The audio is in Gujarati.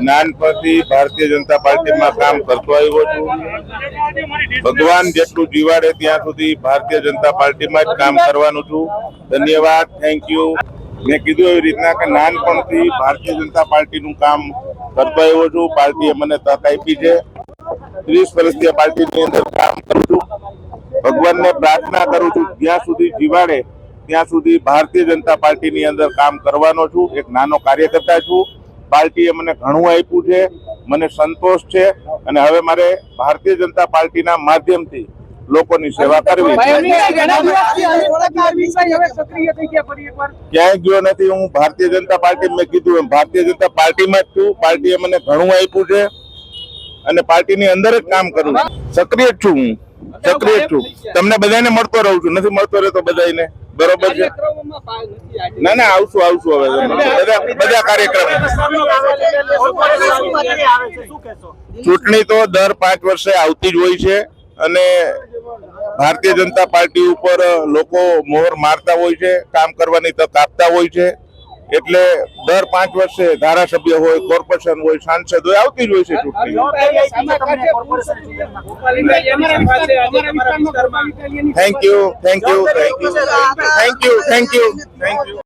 નાનપણથી ભારતીય જનતા પાર્ટીમાં કામ કરતો આવ્યો છું. ભગવાન જેટલું જીવાડે ત્યાં સુધી ભારતીય જનતા પાર્ટીમાં જ કામ કરવાનું છું. ધન્યવાદ થેન્ક યુ મેં કીધું એવી રીતના કે નાનપણથી ભારતીય જનતા પાર્ટીનું કામ કરતો આવ્યો છું. પાર્ટીએ મને તક આપી છે. ત્રીસ વર્ષથી પાર્ટીની અંદર કામ કરું છું. ભગવાનને પ્રાર્થના કરું છું, જ્યાં સુધી જીવાડે, ત્યાં સુધી ભારતીય જનતા પાર્ટીની અંદર કામ કરવાનો છું. એક નાનો કાર્યકર્તા છું. પાર્ટીએ મને ઘણું આપ્યું છે મને સંતોષ છે અને હવે મારે ભારતીય જનતા પાર્ટીના માધ્યમથી લોકોની સેવા કરવી ક્યાંય ગયો નથી? હું ભારતીય જનતા પાર્ટી મેં કીધું એમ ભારતીય જનતા પાર્ટીમાં જ છું. પાર્ટીએ મને ઘણું આપ્યું છે અને પાર્ટીની અંદર જ કામ કરું સક્રિય છું હું. સક્રિય છું તમને બધાને મળતો રહું છું. નથી મળતો રહેતો બધાને બરોબર છે? ના ના આવશું આવશું હવે. બધા બધા કાર્યક્રમ. ચૂંટણી તો દર પાંચ વર્ષે આવતી જ હોય છે અને ભારતીય જનતા પાર્ટી ઉપર લોકો મોહર મારતા હોય છે કામ કરવાની તક આપતા હોય છે. એટલે દર પાંચ વર્ષે ધારાસભ્ય હોય કોર્પોરેશન હોય સાંસદ હોય આવતી જ હોય છે ચૂંટણી. Thank you thank you thank you thank you thank you thank you